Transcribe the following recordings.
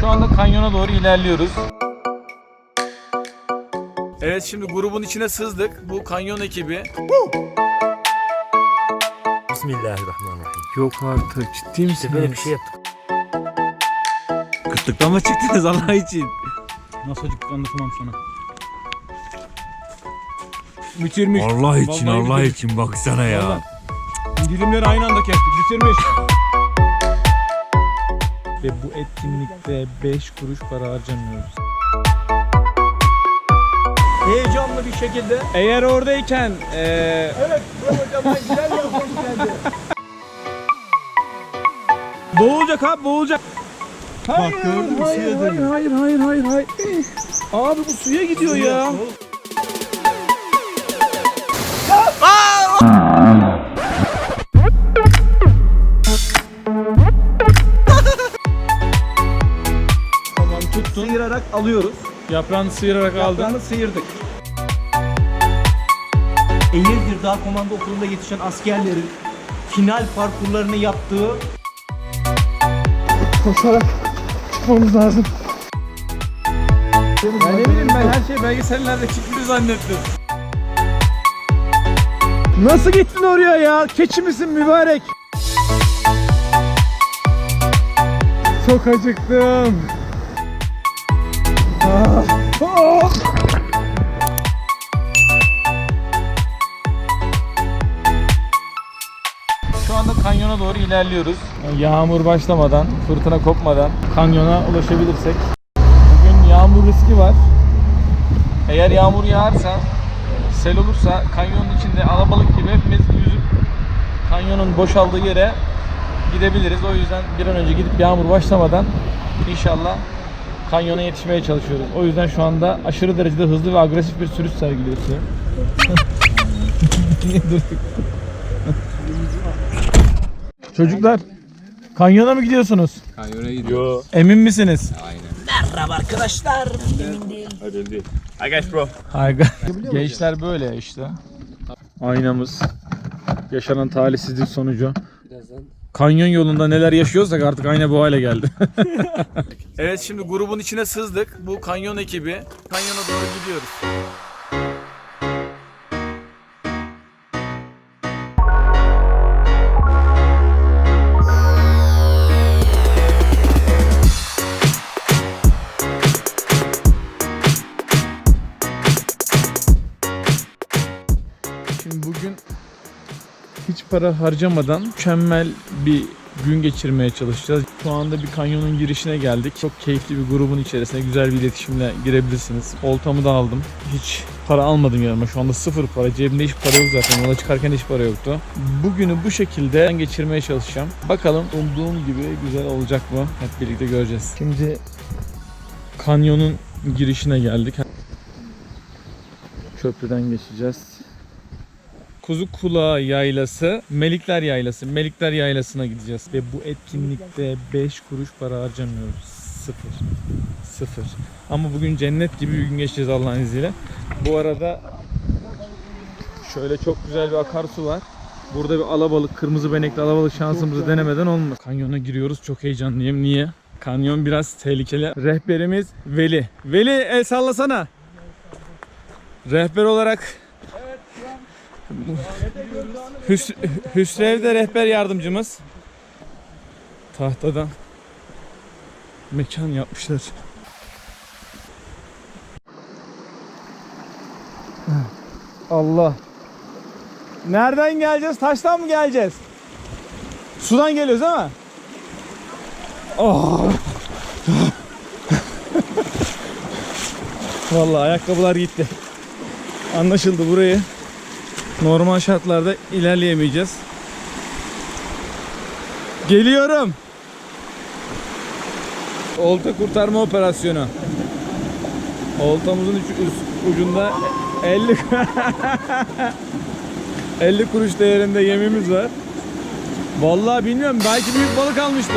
Şu anda kanyona doğru ilerliyoruz. Evet şimdi grubun içine sızdık. Bu kanyon ekibi. Bismillahirrahmanirrahim. Yok artık ciddi misin? Böyle bir şey yaptık. Kıtlıktan mı çıktınız Allah için? Nasıl acıktık anlatamam sana. Bitirmiş. Allah için Vallahi Allah bitirmiş. için baksana ya. Vallahi. Dilimleri aynı anda kestik. Bitirmiş. Ve bu etkinlikte 5 kuruş para harcamıyoruz. Heyecanlı bir şekilde. Eğer oradayken eee Evet hocam güzel geldi. boğulacak abi boğulacak. Hayır, gördün mü? hayır, hayır, hayır, hayır, hayır, hayır. Abi bu suya gidiyor ya. Alıyoruz. Yaprağını sıyırarak aldın. Yaprağını sıyırdık. Eğirdir Dağ Komando Okulu'nda yetişen askerlerin final parkurlarını yaptığı Çıkmamız lazım. Ya ne bileyim ben her şey belgesellerde çıktığını zannettim. Nasıl gittin oraya ya? Keçi misin mübarek? Çok acıktım. Şu anda kanyona doğru ilerliyoruz. Yağmur başlamadan, fırtına kopmadan kanyona ulaşabilirsek. Bugün yağmur riski var. Eğer yağmur yağarsa, sel olursa kanyonun içinde alabalık gibi hepimiz yüzüp kanyonun boşaldığı yere gidebiliriz. O yüzden bir an önce gidip yağmur başlamadan inşallah kanyona yetişmeye çalışıyoruz. O yüzden şu anda aşırı derecede hızlı ve agresif bir sürüş sergiliyorsun. Niye durduk? Çocuklar, kanyona mı gidiyorsunuz? Kanyona gidiyoruz. Emin misiniz? Agaç bro. Harika. Gençler böyle işte. Aynamız. Yaşanan talihsizlik sonucu. Kanyon yolunda neler yaşıyorsak artık ayna bu hale geldi. evet şimdi grubun içine sızdık. Bu kanyon ekibi. Kanyona doğru gidiyoruz. Para harcamadan mükemmel bir gün geçirmeye çalışacağız. Şu anda bir kanyonun girişine geldik. Çok keyifli bir grubun içerisine güzel bir iletişimle girebilirsiniz. Oltamı da aldım. Hiç para almadım yanıma. Şu anda sıfır para. Cebimde hiç para yok zaten. Yola çıkarken hiç para yoktu. Bugünü bu şekilde geçirmeye çalışacağım. Bakalım umduğum gibi güzel olacak mı? Hep birlikte göreceğiz. Şimdi kanyonun girişine geldik. Köprüden geçeceğiz. Kuzu Kulağı Yaylası, Melikler Yaylası. Melikler Yaylası'na gideceğiz. Ve bu etkinlikte 5 kuruş para harcamıyoruz. Sıfır. Sıfır. Ama bugün cennet gibi bir gün geçeceğiz Allah'ın izniyle. Bu arada şöyle çok güzel bir akarsu var. Burada bir alabalık, kırmızı benekli alabalık şansımızı denemeden olmaz. Kanyona giriyoruz. Çok heyecanlıyım. Niye? Kanyon biraz tehlikeli. Rehberimiz Veli. Veli el sallasana. Rehber olarak Hüs Hüsrev de rehber yardımcımız. Tahtadan mekan yapmışlar. Allah. Nereden geleceğiz? Taştan mı geleceğiz? Sudan geliyoruz mi? Oh. Vallahi ayakkabılar gitti. Anlaşıldı burayı normal şartlarda ilerleyemeyeceğiz. Geliyorum. Olta kurtarma operasyonu. Oltamızın üç- ucunda 50 50 kuruş değerinde yemimiz var. Vallahi bilmiyorum belki büyük balık almıştır.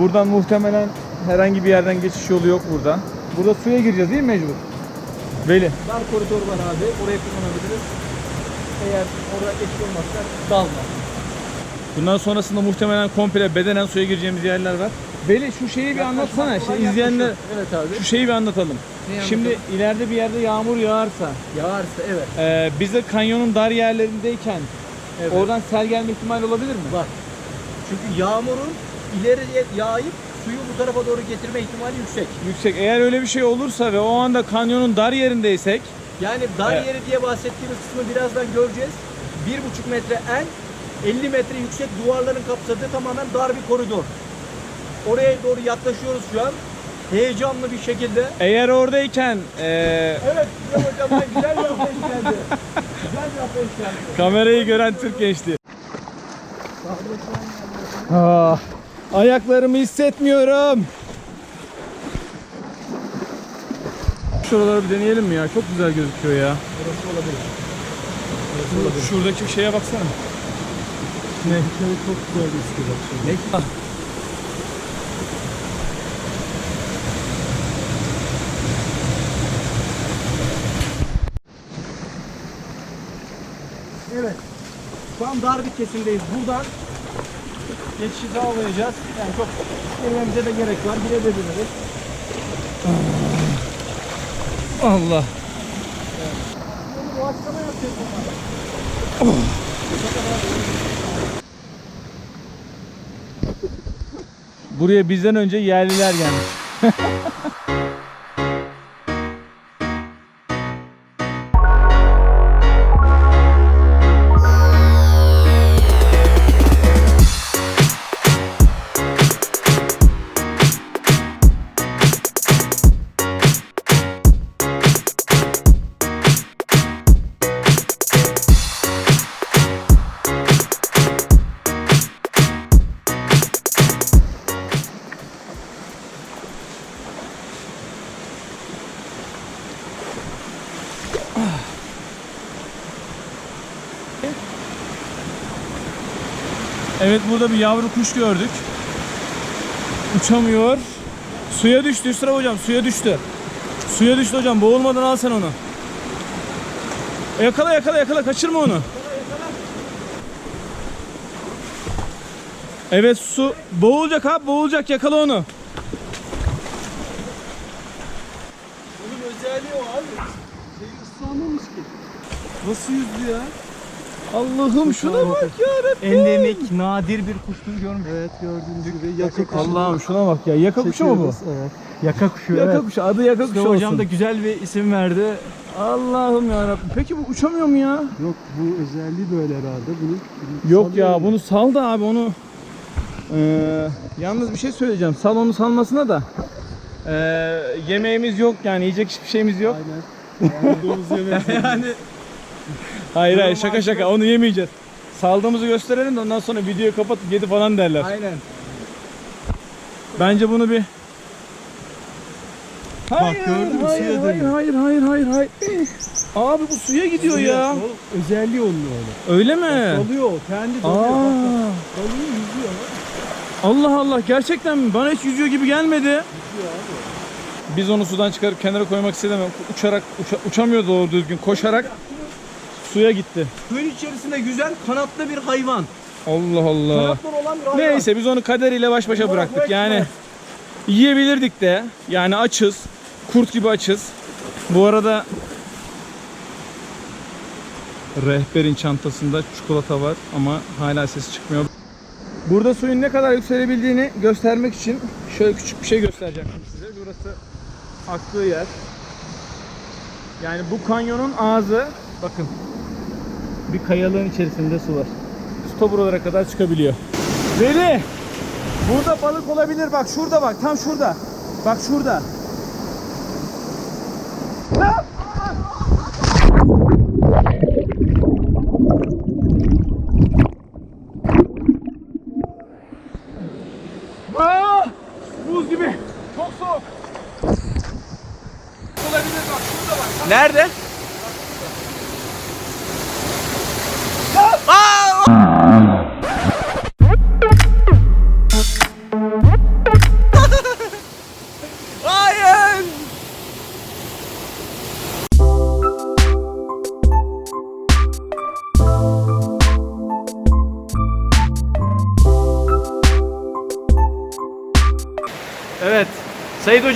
Buradan muhtemelen herhangi bir yerden geçiş yolu yok burada. Burada suya gireceğiz değil mi mecbur? Veli. Dar koridor var abi. Oraya kullanabiliriz. Eğer orada etkili olmazsa dalma. Bundan sonrasında muhtemelen komple bedenen suya gireceğimiz yerler var. Veli şu şeyi bir anlatsana. Şey, kolay, izleyenler. Evet abi. şu şeyi bir anlatalım. Neyi Şimdi anlatalım? ileride bir yerde yağmur yağarsa Yağarsa evet. e, bize kanyonun dar yerlerindeyken evet. oradan sel gelme ihtimali olabilir mi? Var. Çünkü yağmurun ileriye yağıp suyu bu tarafa doğru getirme ihtimali yüksek. Yüksek. Eğer öyle bir şey olursa ve o anda kanyonun dar yerindeysek Yani dar Evet. yeri diye bahsettiğimiz kısmı birazdan göreceğiz. 1,5 metre en 50 metre yüksek duvarların kapsadığı tamamen dar bir koridor. Oraya doğru yaklaşıyoruz şu an. Heyecanlı bir şekilde. eğer oradayken e, Evet, hocam güzel bir yapış geldi. Güzel bir yapış geldi. kamerayı gören Türk gençliği. Ah, ayaklarımı hissetmiyorum. Şuraları bir deneyelim mi ya? Çok güzel gözüküyor ya. Burası olabilir. Şuradaki şeye baksana. Ne? Çok güzel gözüküyor bak şimdi. Evet. Şu an dar bir kesimdeyiz. Buradan geçişi sağlayacağız. Yani çok girmemize de gerek var. Girebiliriz. Allah. Bunu doğaçlama yapacağız bunlarla. Buraya bizden önce yerliler gelmiş. Evet burada bir yavru kuş gördük. Uçamıyor. Suya düştü Yusra hocam suya düştü. Suya düştü hocam boğulmadan al sen onu. Yakala yakala yakala kaçırma onu. Evet su boğulacak abi boğulacak yakala onu. Bunun özelliği o abi. Şey ıslanmamış ki. Nasıl yüzdü ya? Allah'ım şuna bak ya Endemik, nadir bir kuştur görmüş. Evet gördüğünüz gibi yaka kuşu. Allah'ım şuna bak ya yaka kuşu mu bu? Evet. Yaka kuşu Yaka evet. kuşu adı yaka İşte kuşu hocam olsun. da güzel bir isim verdi. Allah'ım ya Peki bu uçamıyor mu ya? Yok bu özelliği böyle herhalde. Bunu Yok ya salıyor. bunu sal da abi onu Ee, yalnız bir şey söyleyeceğim. Sal onu salmasına da ee, yemeğimiz yok yani yiyecek hiçbir şeyimiz yok. Aynen. Yemeği. yani Hayır hayır şaka şaka onu yemeyeceğiz. Saldığımızı gösterelim de ondan sonra videoyu kapatıp yedi falan derler. aynen. Bence bunu bir Hayır, gördün mü? hayır, Suya hayır, dönüyor. hayır, hayır, hayır, hayır. Abi bu suya gidiyor ya. O özelliği onun öyle. Öyle mi? Dalıyor. Kendi dalıyor. Bak, bak. Aa. Dalıyor yüzüyor. Allah Allah gerçekten mi? Bana hiç yüzüyor gibi gelmedi. Yüzüyor abi. Biz onu sudan çıkarıp kenara koymak istedim. Uçarak uça- uçamıyor doğru düzgün. Koşarak suya gitti. Suyun içerisinde yüzen kanatlı bir hayvan. Allah Allah. Kanatlı olan bir hayvan. Neyse biz onu kaderiyle baş başa Allahu bıraktık. Ekber. Yani yiyebilirdik de. Yani açız. Kurt gibi açız. Bu arada rehberin çantasında çikolata var ama hala ses çıkmıyor. Burada suyun ne kadar yükselebildiğini göstermek için şöyle küçük bir şey göstereceğim size. Burası aktığı yer. Yani bu kanyonun ağzı bakın bir kayalığın içerisinde su var. Su buralara kadar çıkabiliyor. Veli! Burada balık olabilir bak şurada bak tam şurada. Bak şurada. Aa! Buz gibi. Çok soğuk. Olabilir bak şurada bak. Nerede?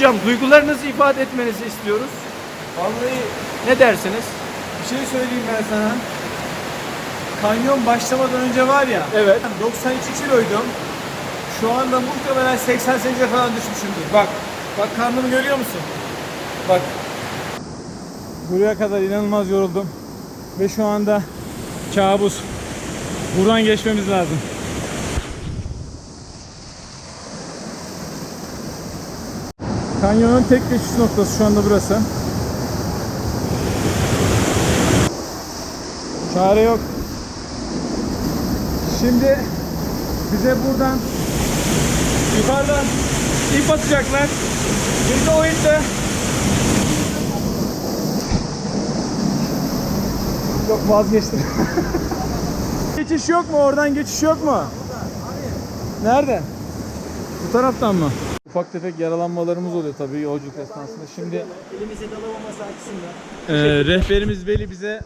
Hocam duygularınızı ifade etmenizi istiyoruz. Vallahi Ne dersiniz? bir şey söyleyeyim ben sana. Kanyon başlamadan önce var ya. Evet. 92 kiloydum. Şu anda muhtemelen 88'e falan düşmüşümdür. Bak. Bak karnımı görüyor musun? Bak. Buraya kadar inanılmaz yoruldum. Ve şu anda Kabus. Buradan geçmemiz lazım. Kanyonun tek geçiş noktası şu anda burası. Çare yok. Şimdi bize buradan Yukarıdan ip atacaklar. Biz de o iple yok vazgeçtim. geçiş yok mu? Oradan geçiş yok mu? Nerede? Bu taraftan mı? Ufak tefek yaralanmalarımız oluyor tabii yolculuk esnasında. Şimdi Elimize dalamaması açısından. e, rehberimiz Veli bize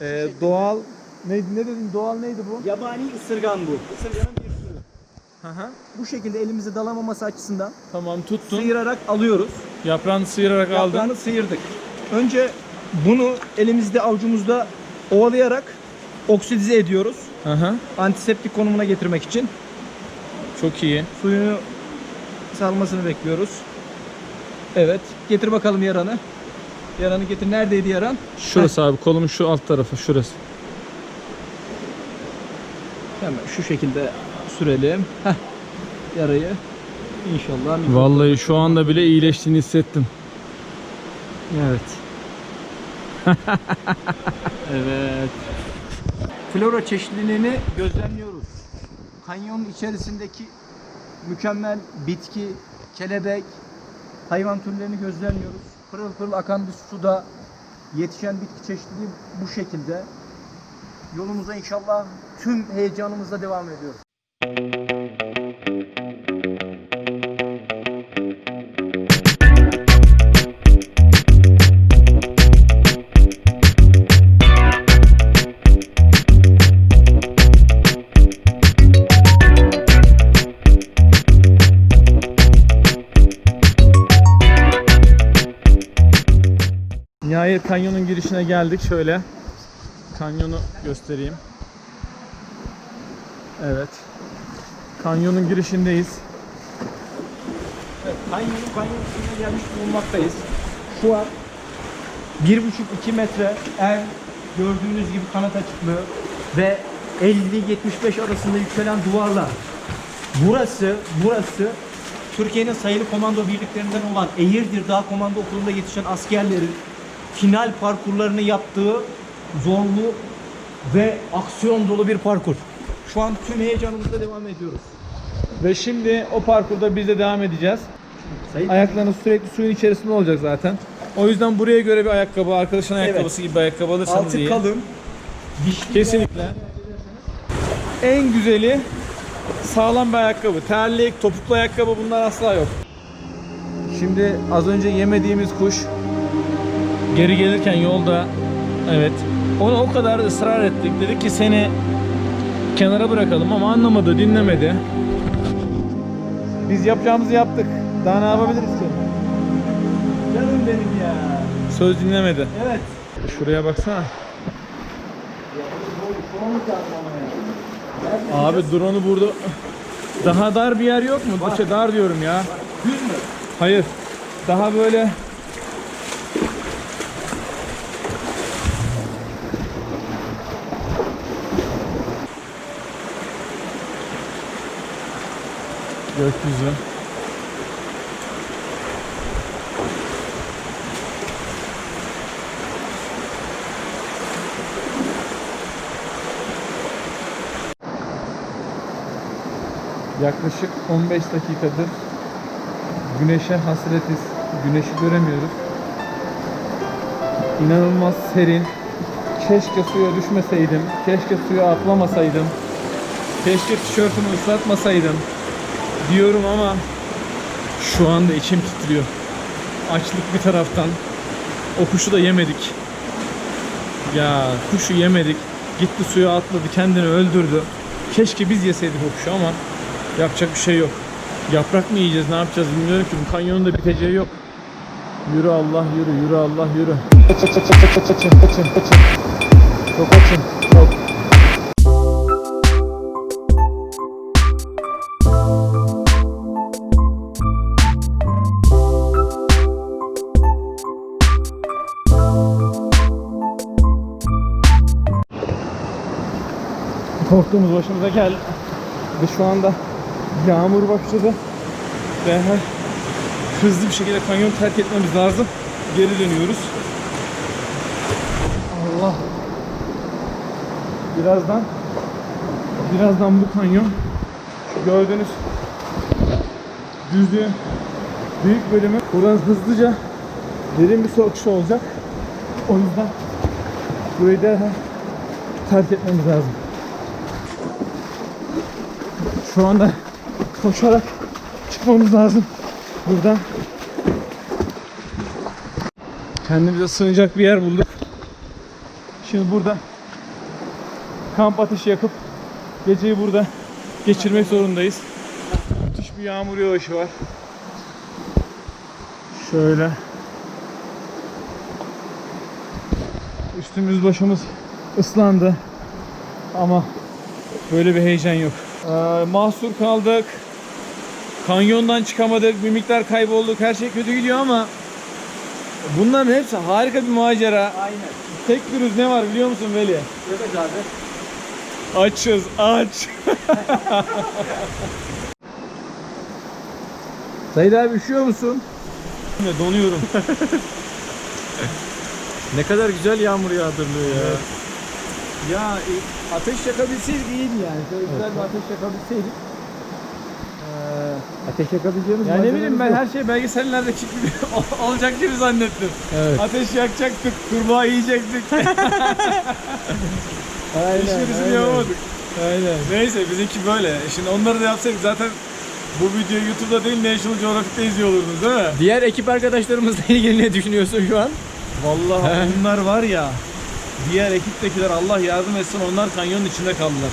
e, doğal neydi ne dedin doğal neydi bu? Yabani ısırgan bu. Isırganın bir türü. Hı hı. Bu şekilde elimize dalamaması açısından Tamam tuttun. sıyırarak alıyoruz. Yaprağını sıyırarak aldın. Yaprağını sıyırdık. Önce bunu elimizde avucumuzda ovalayarak oksidize ediyoruz. Aha. Antiseptik konumuna getirmek için. Çok iyi. Suyunu salmasını bekliyoruz. Evet. Getir bakalım yaranı. Yaranı getir. Neredeydi yaran? Şurası abi kolumun şu alt tarafı şurası. Hemen şu şekilde sürelim. Heh. Yarayı. İnşallah. Vallahi şu anda bile iyileştiğini hissettim. Evet. evet. Flora çeşitliliğini gözlemliyoruz. Kanyonun içerisindeki mükemmel bitki, kelebek, hayvan türlerini gözlemliyoruz. Pırıl pırıl akan bir suda yetişen bitki çeşitliliği bu şekilde. Yolumuza inşallah tüm heyecanımızla devam ediyoruz. Nihayet kanyonun girişine geldik. Şöyle kanyonu göstereyim. Evet. Kanyonun girişindeyiz. Evet, kanyonun kanyon üstüne gelmiş bulunmaktayız. Şu an 1,5-2 metre en gördüğünüz gibi kanat açıklığı ve 50-75 arasında yükselen duvarlar. Burası, burası Türkiye'nin sayılı komando birliklerinden olan Eğirdir Dağ Komando Okulu'nda yetişen askerlerin final parkurlarını yaptığı zorlu ve aksiyon dolu bir parkur. Şu an tüm heyecanımızla devam ediyoruz. Ve şimdi o parkurda biz de devam edeceğiz. Sayın Ayaklarınız sürekli suyun içerisinde olacak zaten. O yüzden buraya göre bir ayakkabı, arkadaşın ayakkabısı gibi bir ayakkabı alırsanız altı iyi. kalın, dişli Kesinlikle. En güzeli sağlam bir ayakkabı. Terlik, topuklu ayakkabı bunlar asla yok. Şimdi az önce yemediğimiz kuş geri gelirken yolda evet ona o kadar ısrar ettik. Dedik ki seni kenara bırakalım ama anlamadı, dinlemedi. Biz yapacağımızı yaptık. Daha ne yapabiliriz ki? Canım benim ya. Söz dinlemedi. Evet. Şuraya baksana. Abi drone'u burada daha dar bir yer yok mu? Şey, dar diyorum ya. Düz mü? Hayır. Daha böyle gökyüzü. Yaklaşık 15 dakikadır güneşe hasretiz. Güneşi göremiyoruz. İnanılmaz serin. Keşke suya düşmeseydim. Keşke suya atlamasaydım. Keşke tişörtümü ıslatmasaydım. Diyorum ama şu anda içim titriyor. Açlık bir taraftan. O kuşu da yemedik. Ya kuşu yemedik. Gitti suya atladı kendini öldürdü. Keşke biz yeseydik o kuşu ama yapacak bir şey yok. Yaprak mı yiyeceğiz, ne yapacağız bilmiyorum ki. Bu kanyonun da biteceği yok. Yürü Allah yürü, yürü Allah yürü. Çok açın, Korktuğumuz başımıza geldi. Ve şu anda yağmur başladı. Ve hızlı bir şekilde kanyonu terk etmemiz lazım. Geri dönüyoruz. Allah. Birazdan birazdan bu kanyon şu gördüğünüz düzlüğün büyük bölümü buradan hızlıca derin bir su akışı olacak. O yüzden burayı derhal terk etmemiz lazım. Şu anda koşarak çıkmamız lazım buradan. Kendimize sığınacak bir yer bulduk. Şimdi burada kamp ateşi yakıp geceyi burada geçirmek zorundayız. Müthiş bir yağmur yağışı var. Şöyle. Üstümüz başımız ıslandı. Ama böyle bir heyecan yok. Ee, mahsur kaldık. Kanyondan çıkamadık. Bir miktar kaybolduk. Her şey kötü gidiyor ama bunların hepsi harika bir macera. Aynen. Tek pürüz ne var biliyor musun Veli? Evet abi. Açız aç. Sayın abi üşüyor musun? Donuyorum. ne kadar güzel yağmur yağdırılıyor ya. Ya e, ateş yakabilseydik iyiydi yani. Şöyle güzel bir ateş yakabilseydik. Ee, ateş yakabileceğimiz Ya ne bileyim ben malzememiz her şey belgesellerdeki gibi olacak gibi zannettim. Evet. Ateş yakacaktık, kurbağa yiyecektik. Aynen, Hiçbirisini aynen. yapamadık. Aynen. Neyse bizimki böyle. Şimdi onları da yapsaydık zaten bu videoyu YouTube'da değil National Geographic'te izliyor olurdunuz değil mi? Diğer ekip arkadaşlarımızla ilgili ne düşünüyorsun şu an? Vallahi onlar var ya diğer ekiptekiler Allah yardım etsin onlar kanyonun içinde kaldılar.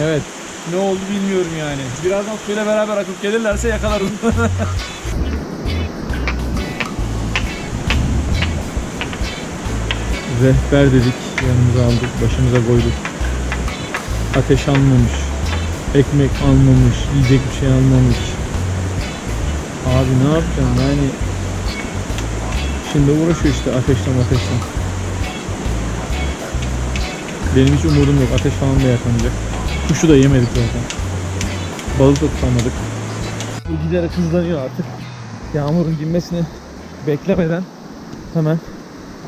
Evet. Ne oldu bilmiyorum yani. Birazdan suyla beraber akıp gelirlerse yakalarız. Rehber dedik, yanımıza aldık, başımıza koyduk. Ateş almamış, ekmek almamış, yiyecek bir şey almamış. Abi ne yapacağım yani? Şimdi uğraşıyor işte ateşten ateşten. Benim hiç umudum yok. Ateş falan da yakamayacak. Kuşu da yemedik zaten. Balık da tutamadık. Bu giderek hızlanıyor artık. Yağmurun dinmesini beklemeden hemen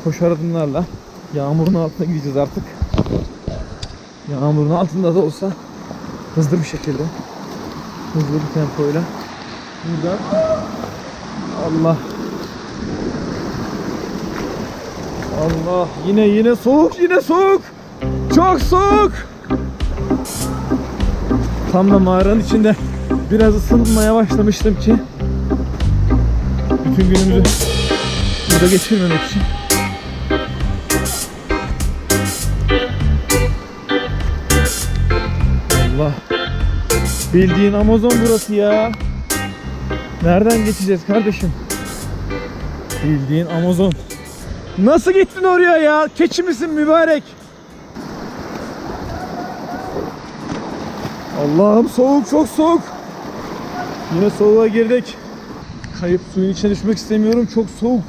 koşar adımlarla yağmurun altına gideceğiz artık. Yağmurun altında da olsa hızlı bir şekilde hızlı bir tempoyla buradan Allah Allah yine yine soğuk yine soğuk çok soğuk Tam da mağaranın içinde biraz ısınmaya başlamıştım ki bütün günümüzü burada geçirmemek için. Allah. Bildiğin Amazon burası ya. Nereden geçeceğiz kardeşim? Bildiğin Amazon. Nasıl gittin oraya ya? Keçi misin mübarek? Allah'ım soğuk çok soğuk. Yine soğuğa girdik. Kayıp suyun içine düşmek istemiyorum. Çok soğuk.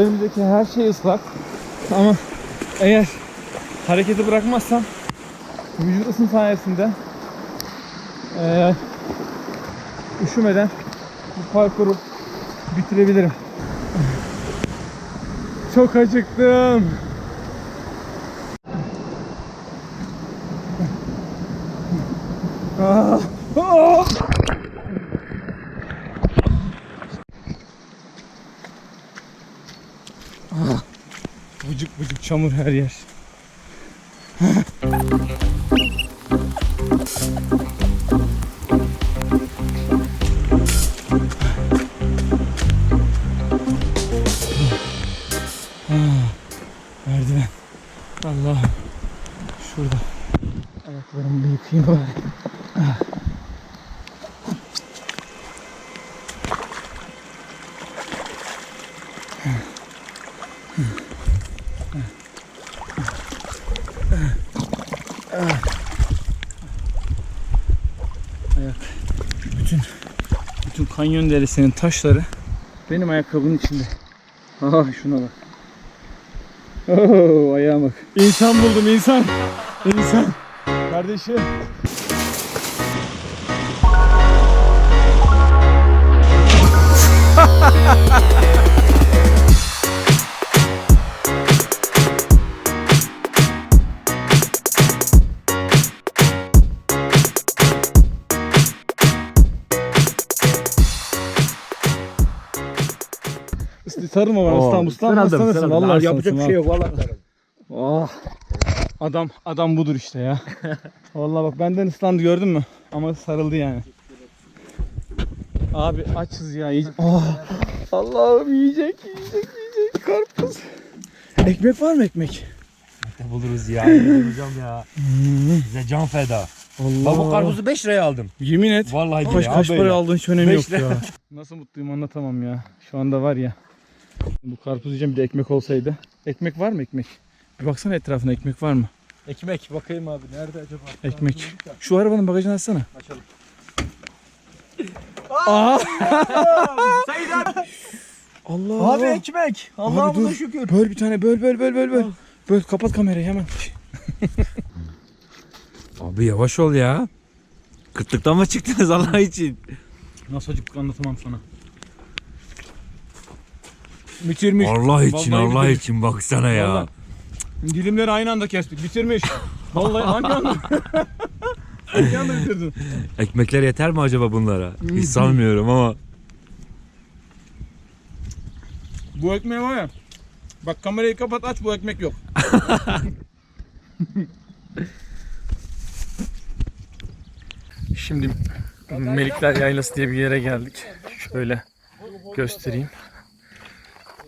Üzerimizdeki her şey ıslak. Ama eğer hareketi bırakmazsam vücut ısın sayesinde eee, üşümeden bu parkuru bitirebilirim. Çok acıktım. Ah, ah. Vıcık vıcık çamur her yer. kanyon derisinin taşları benim ayakkabının içinde. Ah şuna bak. Oh, ayağa bak. İnsan buldum insan. İnsan. Kardeşim. Sarılma bana ıslan ıslan ıslanırsın. Vallahi yapacak bir şey yok vallahi. Oh. Adam adam budur işte ya. Vallahi bak benden ıslandı gördün mü? Ama sarıldı yani. Abi açız ya. Yiyecek. Oh. Allah'ım yiyecek yiyecek yiyecek karpuz. Ekmek var mı ekmek? Ne buluruz ya? Bulacağım ya? Bize can feda. Allah. Ben bu karpuzu 5 liraya aldım. Yemin et. Vallahi Kaç, kaç para ya. aldığın hiç önemi yok ya. Nasıl mutluyum anlatamam ya. Şu anda var ya. Bu karpuz yiyeceğim bir de ekmek olsaydı. Ekmek var mı ekmek? Bir baksana etrafına ekmek var mı? Ekmek bakayım abi nerede acaba? Ekmek. Şu arabanın bagajını açsana. Açalım. Aa! Allah. Abi ekmek. Allah'ım dur. şükür. Böl bir tane böl böl böl böl böl. Böl kapat kamerayı hemen. Abi yavaş ol ya. Kıtlıktan mı çıktınız Allah için? Nasıl acıktık anlatamam sana. Bitirmiş. Allah için Vallahi Allah bitirmiş. için baksana ya. Vallahi. Dilimleri aynı anda kestik. Bitirmiş. Vallahi hangi anda? hangi anda bitirdin? Ekmekler yeter mi acaba bunlara? Hiç sanmıyorum ama. Bu ekmeği var ya. Bak kamerayı kapat aç bu ekmek yok. Şimdi Melikler Yaylası diye bir yere geldik. Şöyle göstereyim.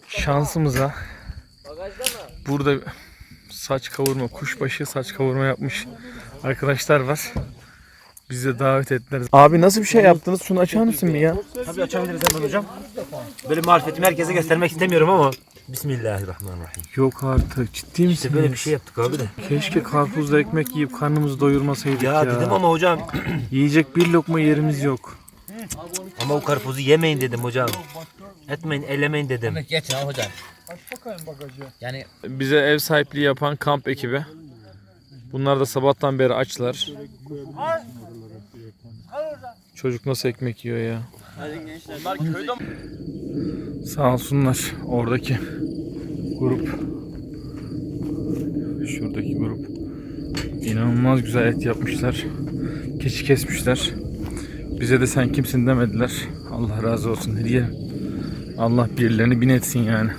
Şansımıza burada saç kavurma, kuşbaşı saç kavurma yapmış arkadaşlar var. Bizi de davet ettiler. Abi nasıl bir şey yaptınız? Şunu açar mısın bir ya? Tabii açabiliriz hemen hocam. Böyle marifetimi herkese göstermek istemiyorum ama. Bismillahirrahmanirrahim. Yok artık ciddi misin? İşte böyle bir şey yaptık abi de. Keşke karpuzla ekmek yiyip karnımızı doyurmasaydık ya. Ya, dedim ama hocam. Yiyecek bir lokma yerimiz yok. Ama o karpuzu yemeyin dedim hocam. Etmeyin, elemeyin dedim. Getir ha hocam. Yani Bize ev sahipliği yapan kamp ekibi. Bunlar da sabahtan beri açlar. Çocuk nasıl ekmek yiyor ya? Sağ olsunlar oradaki grup. Şuradaki grup. İnanılmaz güzel et yapmışlar. Keçi kesmişler. Bize de sen kimsin demediler. Allah razı olsun ne diyelim. Allah birilerini bin etsin yani.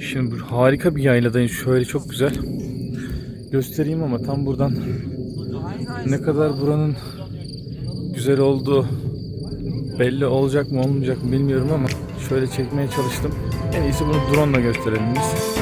Şimdi bu harika bir yayladayım. Şöyle çok güzel. Göstereyim ama tam buradan ne kadar buranın güzel olduğu belli olacak mı olmayacak mı bilmiyorum ama şöyle çekmeye çalıştım. En iyisi bunu drone ile gösterelim biz.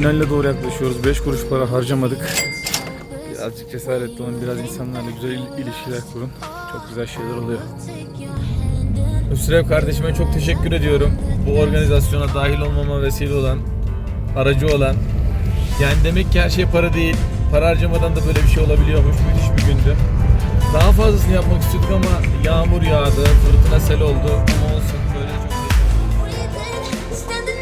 Finaline doğru yaklaşıyoruz. 5 kuruş para harcamadık. Birazcık cesaretli olun. Biraz insanlarla güzel il- ilişkiler kurun. Çok güzel şeyler oluyor. Hüsrev kardeşime çok teşekkür ediyorum. Bu organizasyona dahil olmama vesile olan, aracı olan. Yani demek ki her şey para değil. Para harcamadan da böyle bir şey olabiliyormuş. Müthiş bir gündü. Daha fazlasını yapmak istiyorduk ama yağmur yağdı, fırtına sel oldu. Ama olsun böyle çok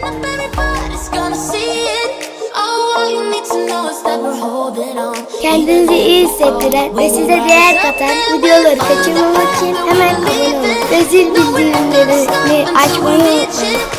everybody's gonna see it. All you need to know is that we're holding on. Kendinizi iyi hissettiren ve size değer katan videoları kaçırmamak için hemen abone olun. Ve zil bildirimlerini açmayı unutmayın.